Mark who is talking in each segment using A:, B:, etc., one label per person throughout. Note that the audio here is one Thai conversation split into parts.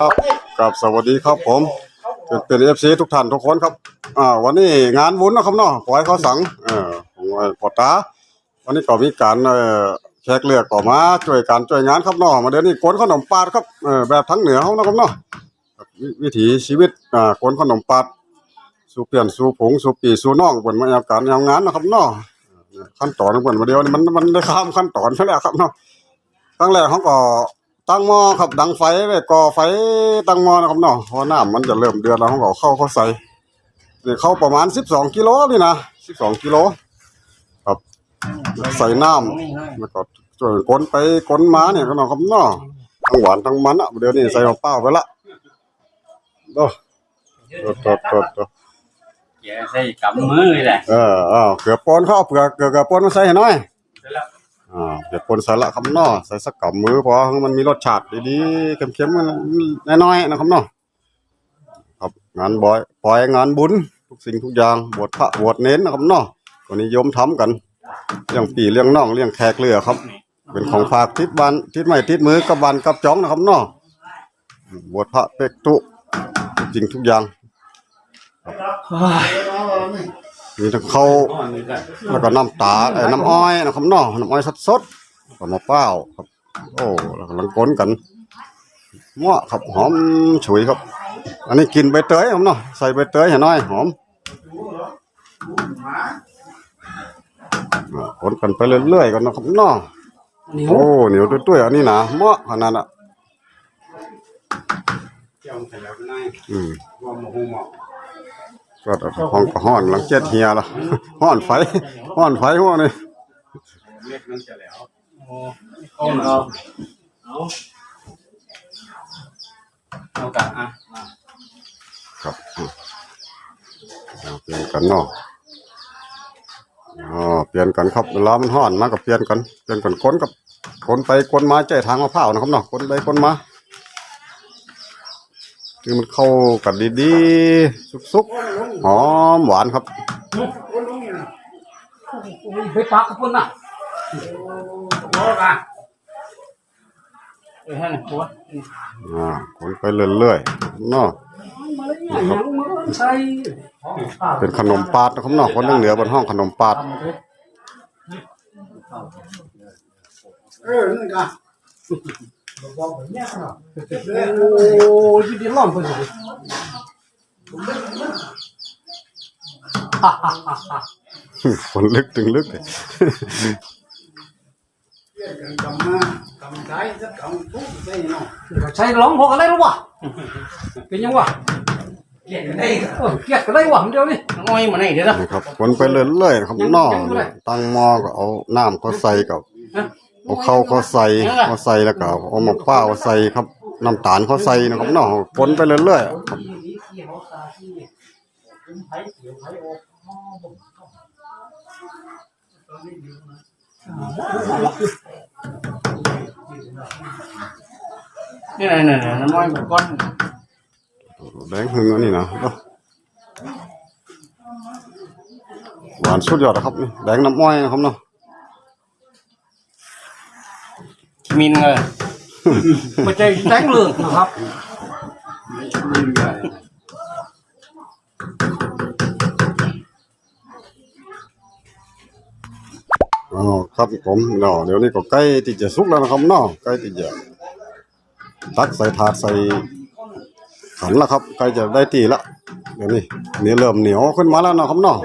A: ครับกับสวัสดีครับผมเป็นเอฟซีทุกท่านทุกคนครับอ่าวันนี้งานวุ้นนะครับเนาะปล่อยเขาสังเออของไอ้ปอตาวันนี้ก็มีการเออแขกเลือกก็มาช่วยการช่วยงานครับเนาะมาเดี๋ยวนี้กวนขนมปาดครับเออแบบทั้งเหนือเขานะครับเนาะวิวิถีชีวิตอ่ากวนขนมปาดสู่เปลี่ยนสู่ผงสู่ปีสู่น้องบนมาเอาการเอางานนะครับเนาะเอขั้นตอนของเพิ่นมาเดียวนี่มันมันได้ข้ามขั้นตอนไปแล้วครับเนาะครั้งแรกเขาก็ ตั้งหม้อครับดังไฟไว้ก่อไฟตั้งหม้อนะครับเนาะเพราะน้ำมันจะเริ่มเดือดแล้วเขาก็เข้าเข้าใส่นี่เข้าประมาณสิบสองกิโลนี่นะสิบสองกิโลครับใส่น้ำแล้วก็ช่วยกลนไปกลนมาเนี่ยก็เนาะครับเนาะทั้งหวานทั้งมันอะเดี๋ยวนี้ใส่มะพร้าวไปละโอ้โตโตโตโต
B: แกใส่กำมือเลยแหละ
A: เออเออเกลือปนเข้าเอาเปลือกเกลือเกลือปนมาใส่ให้หน่อย
B: เสร็จแล้ว
A: อ่าเดี๋ยวปนใส่ละครับเนาะใส่สักกับมือพอมันมีรสชาติดีๆเค็มๆมันน้อยๆนะครับเนาะครับงานบอยปล่อยงานบุญทุกสิ่งทุกอย่างบวชพระบวชเน้นนะครับเนาะก็นิยมทำกันเลี้ยงปีเลี้ยงน้องเลี้ยงแขกเรือครับ เป็นของฝากทิศบันทิศไม่ทิศมือกับบันกับจ้องนะครับเนาะบวชพระเป็กตุทุกสิ่งทุกอย่าง มีทั้งข้าว
B: อ่อนนี่ก็
A: แล้วก็น้ำตาเอ้ยน้ำอ้อยนะครับเนาะน้ำอ้อยสดๆกับมะพร้าวครับ โอ้แล้วกำลังก้นกันเหมาะครับหอมฉุยครับ อันนี้กินใบเตยครับเนาะใส่ใบเตยให้หน่อยหอมอ่าก้นกันไปเรื่อยๆกันนะครับเนาะโอ้เหนียวตุ้ยๆอันนี้นะเหมาะขนาดน่ะ
B: เจ้าใส่แล้วก็ได้
A: อืม
B: ว่าหมูหู หมอก
A: ก็ห้องก็ห้อนหลังเจ็ดเฮียละห้อนไฟห้อนไฟห้อนนี่
B: เล็กนั่นจะแล้วโอ้เอาเอากะอะ
A: ครับเอาเปลี่ยนกันเนาะอ๋อเปลี่ยนกันครับเวลามันห้อนมาก็เปลี่ยนกันเปลี่ยนกันคนกับคนไปคนมาใจทางมะพร้าวนะครับเนาะคนไปคนมา คือมันเข้ากันดีๆสุกๆหอมหวานครับ
B: ไปปากกับพุ่นน่ะโอ้กะเอ้ยฮะนี่ปวด
A: อ่าคนไปเรื่อยๆเนาะ
B: ใส่
A: เป็นขนมปาดนะครับเนาะคนเหนือบนห้องขนมปาด
B: เออนั่นกะ โอ้ยดีล้อมไปเลย
A: คนลึกถึงลึกเลย
B: กำมากำใช้จะกำทุกใส่เนาะใช้ร้องพอกันได้หรอวะเป็นยังวะเกลียดกันได้เออเกลียดกันได้วะเดี๋ยวนี้น้อยมาไหนเดี๋ยวนะ
A: นะครับคนไปเรื่อยๆนะครับเนาะตั้งหม้อก็เอาน้ำก็ใส่กับ เอาเข้าวเขาใส่เขาใส่แล้วก็เอามะพร้าวใส่ครับน้ำตาลเขาใส่นะครับเนาะคนไปเรื่อยๆครับ
B: นี่นี่นี่น้อยก้อน
A: แดงหึงอันนี้นะเนาะหวานสุดยอดนะครับนี่แดงน้ำอ้อยนะครับเนาะ
B: มินเลยไม่ใช่แตงเหลืองนะครับมินเลย
A: อ๋อครับผมเนาะเดี๋ยวนี้ก็ใกล้ที่จะสุกแล้วนะครับเนาะใกล้ที่จะตักใส่ถาดใส่ขันแล้วครับใกล้จะได้ที่ละเดี๋ยวนี้นี่เริ่มเหนียวขึ้นมาแล้วนะครับเนาะ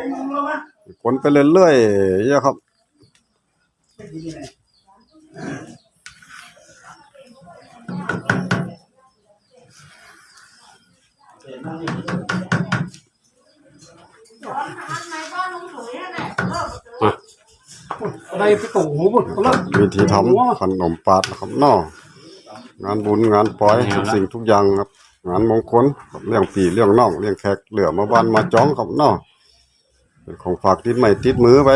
A: คนไปเรื่อยๆเยอะครับ
B: ได้ไปตู่หูบุญเขาเลิก
A: วิธีทำขนมปาดนะครับเนาะงานบุญงานปล่อยทุกสิ่งทุกอย่างครับ งานมงคลครับเลี้ยงปีเลี้ยงน้องเลี้ยงแขกเหลือมาบ้านมาจ้องครับเนาะเป็นของฝากติดไม้ติดมือไป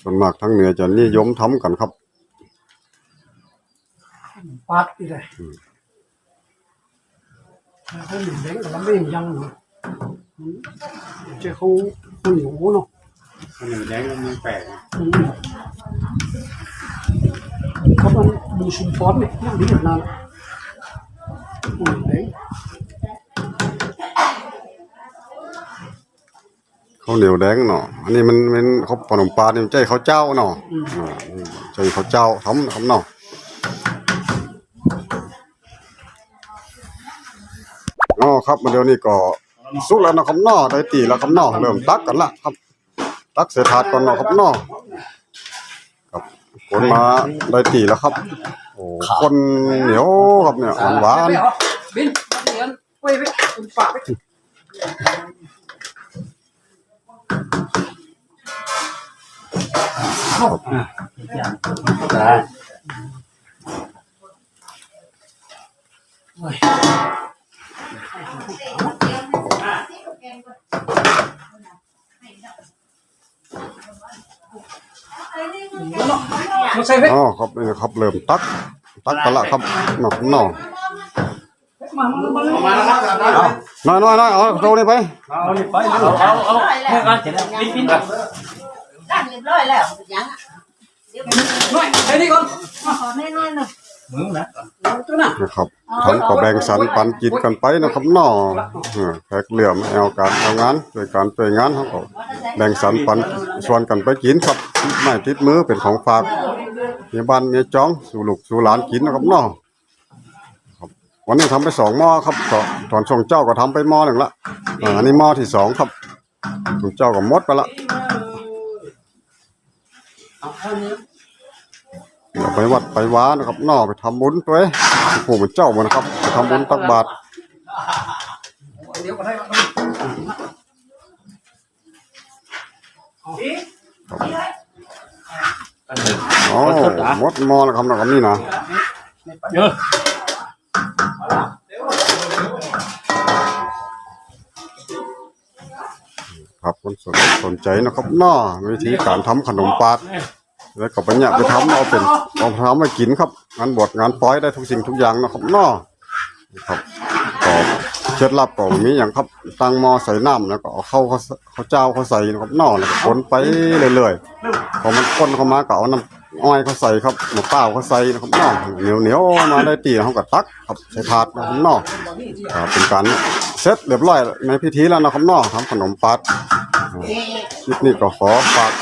A: ส่วนมากทางเหนือจะนิยมทำกันครับ
B: ปัดอีเลยเขาหนึ่งเด้งกับลำเลียงยังอยู่เจ้าเขาเขาเหนียวเนาะ
C: หนึ่งแดงแล้วมันแปลก
B: อืมเขามันดูชุมพรเนี่ยนั่งดีขนาดอืมเด้ง
A: ข้าวเหนียวแดงเนาะ อันนี้มันเป็นเขาขนมปลาเนี่ยมันใจข้าวเจ้าเนาะอ่าใจข้าวเจ้าทำทำเนาะ ครับมาเดี๋ยวนี้ก็สุกแล้วนะครับนาะได้ตีแล้วครับนาะเริ่มตักกันละครับ ตักเศษถาดก่อนนาะครับนาะครับคนมาได้ตีแล้วครับโอ้คนเหนียวครับเนี่ยหวานหวาน
B: ไปเหรอบินเรียนไปไปคุณฝากไปมา ใส่ไป
A: อ๋อครับนี่นะครับเริ่มตักตักกันละครับเนาะเนาะ
B: มามามามา
A: น้อยน้อยน้อยเอาโตนี่ไป
B: เอาเลยไปเลย
C: เอาเอาเอาให้กันเสร็จแล้วปิ้นปิ้น
D: ตั้งเรียบร้อยแล้วยังอะเดี๋ยว
B: หน่อยไปนี่ก่อน
D: ขอแน่นอนหน่อย
C: มึง นะ
B: เอาตัวน่ะ
A: นะครับท่านก็แบ่งสรรปันกินกันไปนะครับเนาะเออแขกเหลื่อมเอาการเอางานด้วยการช่วยงานเขาก็แบ่งสรรปันชวนกันไปกินครับไม่ติดมือเป็นของฝากเมียบ้านเมียจ้องสู่ลูกสู่หลานกินนะครับเนาะครับวันนี้ทำไปสองหม้อครับตอนตอนชงเจ้าก็ทำไปหม้อหนึ่งละอ่าอันนี้หม้อที่สองครับชงเจ้าก็หมดไปละ เดี๋ยวไปวัดไปว้านะครับนอไปทำบุญตัวเองผู้เป็นเจ้ามันะครับไปทำบุญตักบาตร
B: เดี๋ยวก็ได้
A: หมดมอนะครับนะครับนี่นะ
C: เยอะ
A: ครับคนสนใจนะครับน้อวิธีการทำขนมปาด แล้วก็ไปเนี่ยไปทำเอาเป็นเอาทำมากินครับ งานบวชงานปล่อยได้ทุกสิ่งทุกอย่างนะครับนอครับก็เคล็ดลับก็มีอย่างครับตั้งหม้อใส่น้ำแล้วก็เอาเข้าเขาเขาเจ้าเขาใส่นะครับนอแล้วก็คนไปเรื่อยๆพอมันคนเข้ามาก็เอาน้ำอ้อยเขาใส่ครับมะพร้าวเขาใส่นะครับนอเหนียวเหนียวมาได้ตีเขาก็ตักครับใส่ถาดนะครับนอครับเป็นการเสร็จเรียบร้อยในพิธีแล้วนะครับเนาะทำขนมปัดคลิปนี้ก็ขอฝาก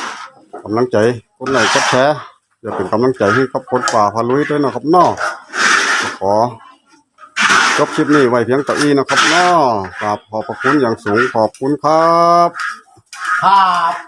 A: กำลังใจกดไลค์กดแชร์อย่าเป็นกำลังใจให้กับคนป่าพาลุยด้วยนะครับนาขอจบคลิปนี้ไว้เพียงต่ออีนะครับนาะกราบขอบพระคุณอย่างสูงขอบคุณครับ
B: ครับ